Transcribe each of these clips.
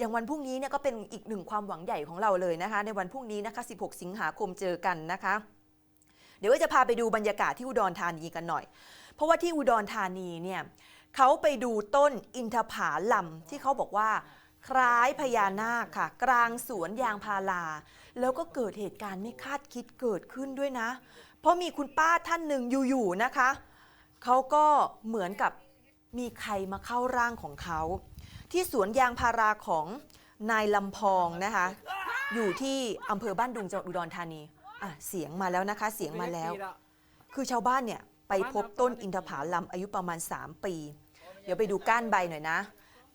อย่างวันพรุ่งนี้เนี่ยก็เป็นอีกหนึ่งความหวังใหญ่ของเราเลยนะคะ ในวันพรุ่งนี้นะคะ 16 สิงหาคมเจอกันนะคะ เดี๋ยวจะพาไปดูบรรยากาศที่อุดรธานีกันหน่อย เพราะว่าที่อุดรธานีเนี่ยเขาไปดูต้นอินทผาลัมที่เขาบอกว่าคล้ายพญานาคค่ะ กลางสวนยางพารา แล้วก็เกิดเหตุการณ์ไม่คาดคิดเกิดขึ้นด้วยนะ เพราะมีคุณป้าท่านหนึ่งอยู่ๆนะคะ เขาก็เหมือนกับมีใครมาเข้าร่างของเขา ที่สวนยางพาราของนายลำพองนะคะ อยู่ที่อำเภอบ้านดุงจังหวัดอุดรธานีอะเสียงมาแล้วนะคะ เสียงมาแล้ว คือชาวบ้านเนี่ยไปพบต้นอินทผลัมอายุประมาณ 3 ปี เดี๋ยวไปดูก้านใบหน่อยนะ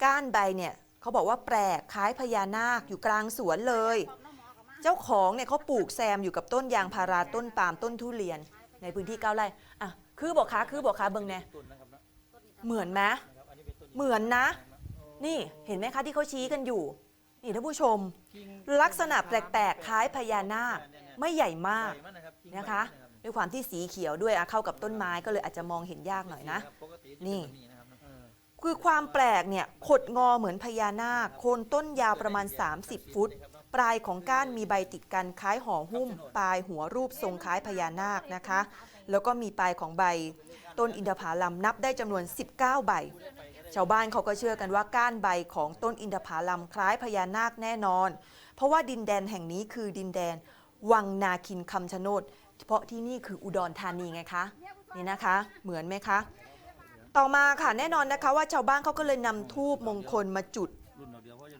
ก้านใบเนี่ยเขาบอกว่าแปลกคล้ายพญานาคอยู่กลางสวนเลย เจ้าของเนี่ยเขาปลูกแซมอยู่กับต้นยางพาราต้นปาล์มต้นทุเรียน ในพื้นที่เก้าไร่อะคือบอกค้าคือบอกค้าเบิงแน่เหมือนไหมเหมือนนะ นี่เห็นไหมคะที่เขาชี้กันอยู่ นี่ท่านผู้ชม ลักษณะแปลกๆคล้ายพญานาคไม่ใหญ่มากนะคะด้วยความที่สีเขียวด้วยอะเข้ากับต้นไม้ก็เลยอาจจะมองเห็นยากหน่อยนะ นี่ คือความแปลกเนี่ยขดงอเหมือนพญานาคโคนต้นยาวประมาณ 30 ฟุต ปลายของก้านมีใบติดกันคล้ายห่อหุ้ม ปลายหัวรูปทรงคล้ายพญานาคนะคะ แล้วก็มีปลายของใบต้นอินทผลัมนับได้จำนวน 19 ใบ ชาวบ้านเขาก็เชื่อกันว่าก้านใบของต้นอินทผลัมคล้ายพญานาคแน่นอน เพราะว่าดินแดนแห่งนี้คือดินแดน วังนาคินคำชะโนด เพราะที่นี่คืออุดรธานีไงคะนี่นะคะ เหมือนไหมคะ ต่อมาค่ะแน่นอนนะคะว่าชาวบ้านเขาก็เลยนำทูบมงคลมาจุด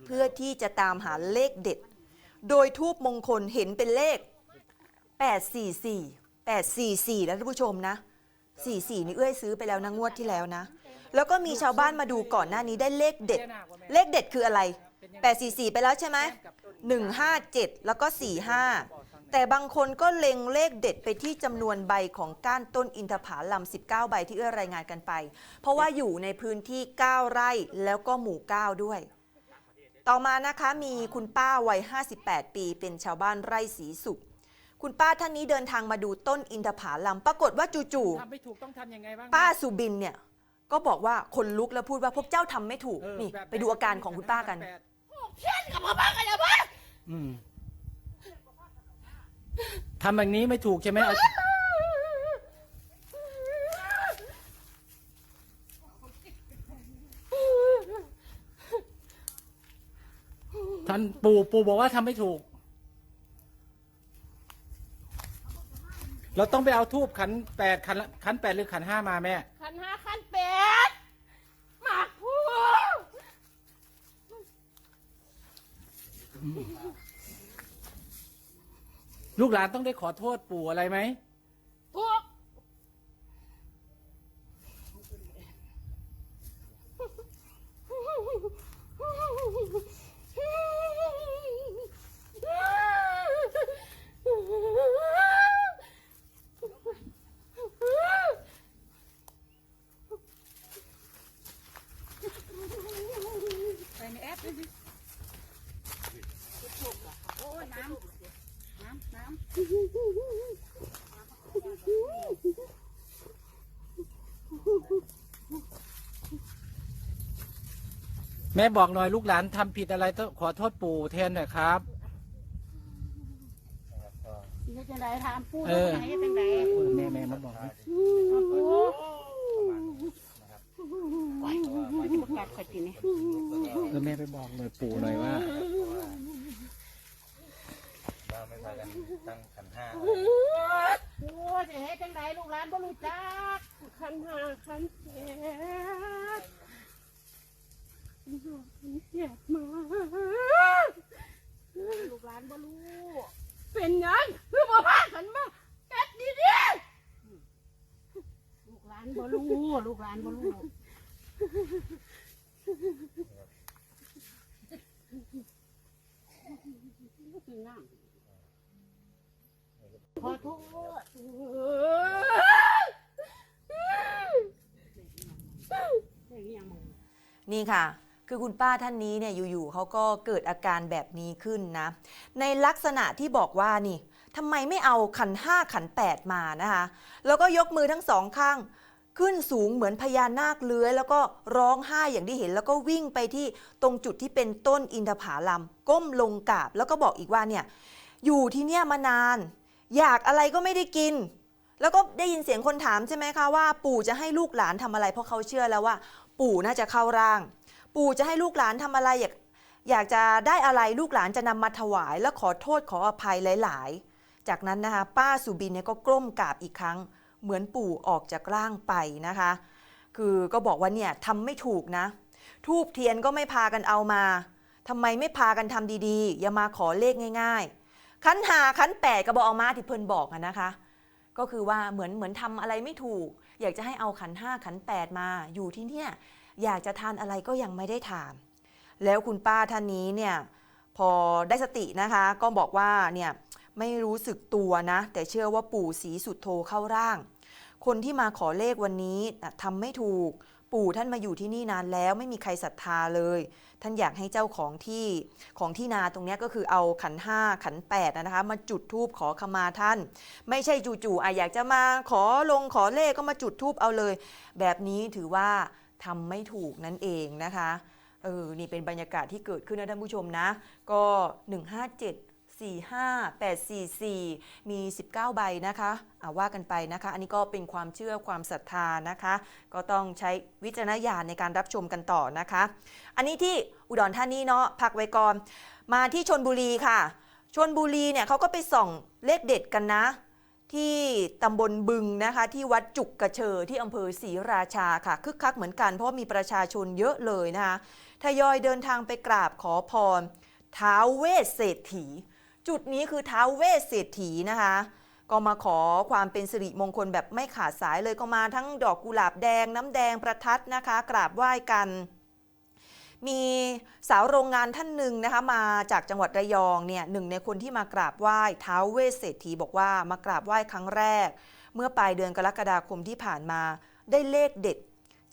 เพื่อที่จะตามหาเลขเด็ด โดยทูบมงคลเห็นเป็นเลข 844 844 แล้วท่านผู้ชมนะ 44 นี่เอื้อยซื้อไปแล้วนะงวดที่แล้วนะ แล้วก็มีชาวบ้านมาดูก่อนหน้านี้ได้เลขเด็ด เลขเด็ดคืออะไร 844 ไปแล้วใช่ไหม157 แล้วก็ 45 แต่บางคนก็เล็งเลขเด็ดไปที่จำนวนใบของก้านต้นอินทผลัม 19 ใบที่เอื้อรายงานกันไป เพราะว่าอยู่ในพื้นที่ 9 ไร่แล้วก็หมู่ 9 ด้วย ต่อมานะคะมีคุณป้าวัย 58 ปีเป็นชาวบ้านไร่ศรีสุขคุณป้าท่านนี้เดินทางมาดูต้นอินทผลัมปรากฏว่าจู่ๆทำไม่ถูกต้องทำยังไงบ้างป้าสุบินเนี่ย ก็บอกว่าคนลุกแล้วพูดว่าพวกเจ้าทำไม่ถูกเออนี่แบบไปดูอาการของคุณป้ากันอืมทำแบบนี้ไม่ถูกใช่ไหมเอาท่านปู่ปู่บอกว่าทำไม่ถูก เราต้องไปเอาทูบขันแปดขันละขันแปดหรือขันห้ามาแม่ ขันห้าขันแปดหมากพูด ลูกหลานต้องได้ขอโทษปู่อะไรไหมพวกใส่ในแอปด้วยสิโอ้ยน้ำ น้ำ น้ำ แม่บอกหน่อยลูกหลานทำผิดอะไรต้องขอโทษปู่แทนหน่อยครับนี่จังไดถามปูเออไหนจังไดเออแม่แม่มาบอกนะปูไว้ประกาศข่อยตินี่เออแม่ไปบอกหน่อยปู่หน่อยว่าว่าไม่พากันตั้งขันห้าปูจะให้จังไดลูกหลานบ่รู้จักขันห้าขันแปด อยากมาลูกหลานบ่รู้เป็นหยังคือบ่พาขันมาแกดดีดีลูกหลานบ่รู้ลูกหลานบ่รู้ขอโทษนี่ค่ะ คือคุณป้าท่านนี้เนี่ยอยู่ๆเขาก็เกิดอาการแบบนี้ขึ้นนะ ในลักษณะที่บอกว่านี่ทำไมไม่เอาขันห้าขันแปดมานะคะ แล้วก็ยกมือทั้งสองข้าง ขึ้นสูงเหมือนพญานาคเลื้อย แล้วก็ร้องไห้อย่างที่เห็น แล้วก็วิ่งไปที่ตรงจุดที่เป็นต้นอินทผลัมก้มลงกราบ แล้วก็บอกอีกว่าเนี่ยอยู่ที่เนี่ยมานาน อยากอะไรก็ไม่ได้กิน แล้วก็ได้ยินเสียงคนถามใช่ไหมคะว่า ปู่จะให้ลูกหลานทำอะไรเพราะเขาเชื่อแล้วว่า ปู่น่าจะเข้าร่าง ปู่จะให้ลูกหลานทำอะไรอยากอยากจะได้อะไรลูกหลานจะนำมาถวาย และขอโทษขออภัยหลาย ๆ จากนั้นนะคะป้าสุบินเนี่ยก็กล้มกราบอีกครั้ง เหมือนปู่ออกจากร่างไปนะคะ คือก็บอกว่าเนี่ยทำไม่ถูกนะทูบเทียนก็ไม่พากันเอามาทำไมไม่พากันทำดีๆ อย่ามาขอเลขง่ายๆคันหาคันแปดก็บอกเอามาที่เพิ่นบอกนะคะ ก็คือว่าเหมือนเหมือนทำอะไรไม่ถูก อยากจะให้เอาขันห้าขันแปดมาอยู่ที่เนี่ย อยากจะทานอะไรก็ยังไม่ได้ทาน แล้วคุณป้าท่านนี้เนี่ยพอได้สตินะคะก็บอกว่าเนี่ยไม่รู้สึกตัวนะ แต่เชื่อว่าปู่ศรีสุดโทเข้าร่าง คนที่มาขอเลขวันนี้ทำไม่ถูก ปู่ท่านมาอยู่ที่นี่นานแล้วไม่มีใครศรัทธาเลย ท่านอยากให้เจ้าของที่ของที่นาตรงนี้ก็คือเอาขันห้าขันแปดนะคะมาจุดธูปขอขมาท่าน ไม่ใช่จู่ๆอะอยากจะมาขอลงขอเลขก็มาจุดธูปเอาเลย แบบนี้ถือว่า ทำไม่ถูกนั่นเองนะคะเออนี่เป็นบรรยากาศที่เกิดขึ้นนะท่านผู้ชมนะ ก็ 157 45 844 มี 19 ใบนะคะอ่าว่ากันไปนะคะ อันนี้ก็เป็นความเชื่อความศรัทธานะคะ ก็ต้องใช้วิจารณญาณในการรับชมกันต่อนะคะ อันนี้ที่อุดรธานีเนาะพักไว้ก่อน มาที่ชนบุรีค่ะชนบุรีเนี่ยเขาก็ไปส่องเลขเด็ดกันนะ ที่ตำบลบึงนะคะที่วัดจุกกระเชอที่อำเภอศรีราชาค่ะคึกคักเหมือนกันเพราะมีประชาชนเยอะเลยนะคะทยอยเดินทางไปกราบขอพรท้าวเวสเศรษฐี จุดนี้คือท้าวเวสเศรษฐีนะคะ ก็มาขอความเป็นสิริมงคลแบบไม่ขาดสายเลยก็มาทั้งดอกกุหลาบแดงน้ำแดงประทัดนะคะ กราบไหว้กัน มีสาวโรงงานท่านหนึ่งนะคะมาจากจังหวัดระยองเนี่ยหนึ่งในคนที่มากราบไหว้ท้าวเวสเศรษฐีบอกว่ามากราบไหว้ครั้งแรก เมื่อปลายเดือนกรกฎาคมที่ผ่านมาได้เลขเด็ด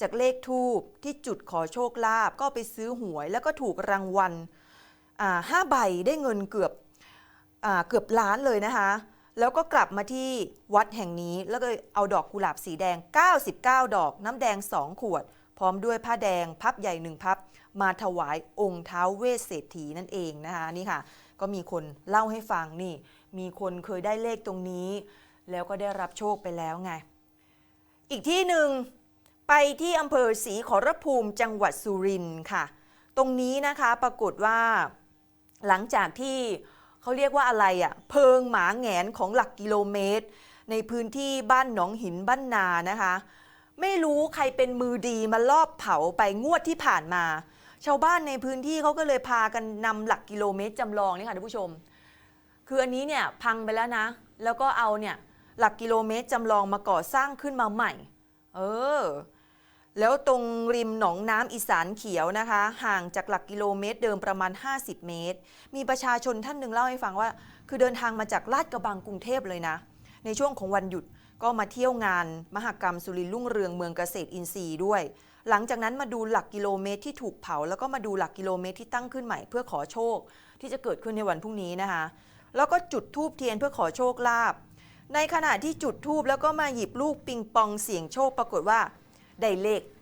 จากเลขทูบที่จุดขอโชคลาภก็ไปซื้อหวย แล้วก็ถูกรางวัลห้าใบได้เงินเกือบอเกือบล้านเลยนะคะแล้วก็กลับมาที่วัดแห่งนี้แล้วก็เอาดอกกุหลาบสีแดง 99 ดอก น้ำแดง 2 ขวด พร้อมด้วยผ้าแดงพับใหญ่หนึ่งพับ มาถวายองค์ท้าวเวสเศรษฐีนั่นเองนะคะนี่ค่ะ ก็มีคนเล่าให้ฟังนี่ มีคนเคยได้เลขตรงนี้ แล้วก็ได้รับโชคไปแล้วไง อีกที่หนึ่งไปที่อำเภอศรีขอรภูมิจังหวัดสุรินทร์ค่ะ ตรงนี้นะคะปรากฏว่า หลังจากที่เขาเรียกว่าอะไรอะ่ะเพิงหมาแงนของหลักกิโลเมตร ในพื้นที่บ้านหนองหินบ้านนานะคะ ไม่รู้ใครเป็นมือดีมาลอบเผาไปงวดที่ผ่านมา ชาวบ้านในพื้นที่เขาก็เลยพากันนำหลักกิโลเมตรจำลองนี่ค่ะท่านผู้ชม คืออันนี้เนี่ยพังไปแล้วนะ แล้วก็เอาเนี่ยหลักกิโลเมตรจำลองมาก่อสร้างขึ้นมาใหม่ เออ แล้วตรงริมหนองน้ำอีสานเขียวนะคะ ห่างจากหลักกิโลเมตรเดิมประมาณ 50 เมตร มีประชาชนท่านหนึ่งเล่าให้ฟังว่า คือเดินทางมาจากลาดกระบังกรุงเทพเลยนะ ในช่วงของวันหยุดก็มาเที่ยวงาน มหกรรมสุรินทร์รุ่งเรืองเมืองเกษตรอินทรีย์ด้วย หลังจากนั้นมาดูหลักกิโลเมตรที่ถูกเผา แล้วก็มาดูหลักกิโลเมตรที่ตั้งขึ้นใหม่เพื่อขอโชค ที่จะเกิดขึ้นในวันพรุ่งนี้นะคะ แล้วก็จุดทูบเทียนเพื่อขอโชคลาภในขณะที่จุดทูบแล้วก็มาหยิบลูกปิงปองเสี่ยงโชคปรากฏว่าได้เลข 59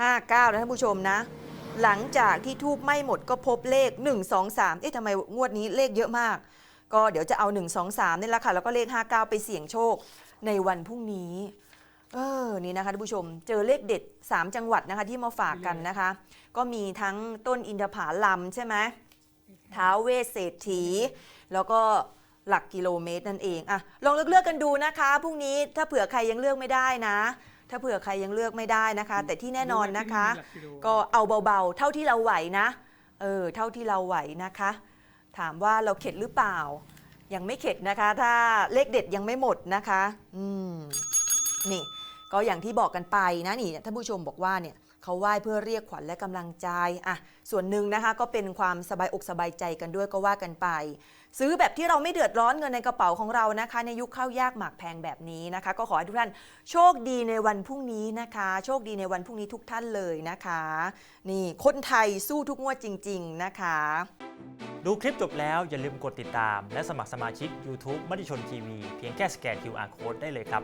59นะท่านผู้ชมนะ หลังจากที่ทูบไม่หมดก็พบเลข 1 2 3 เอ๊ะทำไมงวดนี้เลขเยอะมาก ก็เดี๋ยวจะเอา 1 2 3นี่แหละค่ะ แล้วก็เลข 59 ไปเสี่ยงโชคในวันพรุ่งนี้ เออ นี่นะคะท่านผู้ชม เจอเลขเด็ด 3 จังหวัดนะคะที่มาฝากกันนะคะ ก็มีทั้งต้นอินทผาลัมใช่ไหมท้าวเวสเศรษฐี แล้วก็หลักกิโลเมตรนั่นเองอะลองเลือกเลือกๆกันดูนะคะพรุ่งนี้ถ้าเผื่อใครยังเลือกไม่ได้นะ ถ้าเผื่อใครยังเลือกไม่ได้นะคะ แต่ที่แน่นอนนะคะ ก็เอาเบาๆ เท่าที่เราไหวนะ เออ เท่าที่เราไหวนะคะ ถามว่าเราเข็ดหรือเปล่า ยังไม่เข็ดนะคะ ถ้าเลขเด็ดยังไม่หมดนะคะ อืม นี่ก็อย่างที่บอกกันไปนะนี่ท่านผู้ชมบอกว่าเนี่ยเขาไหว้เพื่อเรียกขวัญและกำลังใจอะส่วนหนึ่งนะคะก็เป็นความสบายอกสบายใจกันด้วยก็ว่ากันไป ซื้อแบบที่เราไม่เดือดร้อนเงินในกระเป๋าของเรานะคะ ในยุคข้าวยากหมากแพงแบบนี้นะคะ ก็ขอให้ทุกท่านโชคดีในวันพรุ่งนี้นะคะ โชคดีในวันพรุ่งนี้ทุกท่านเลยนะคะ นี่คนไทยสู้ทุกงวดจริง ๆนะคะดูคลิปจบแล้วอย่าลืมกดติดตาม และสมัครสมาชิก YouTube มติชนทีวีเพียงแค่สแกน QR Code ได้เลยครับ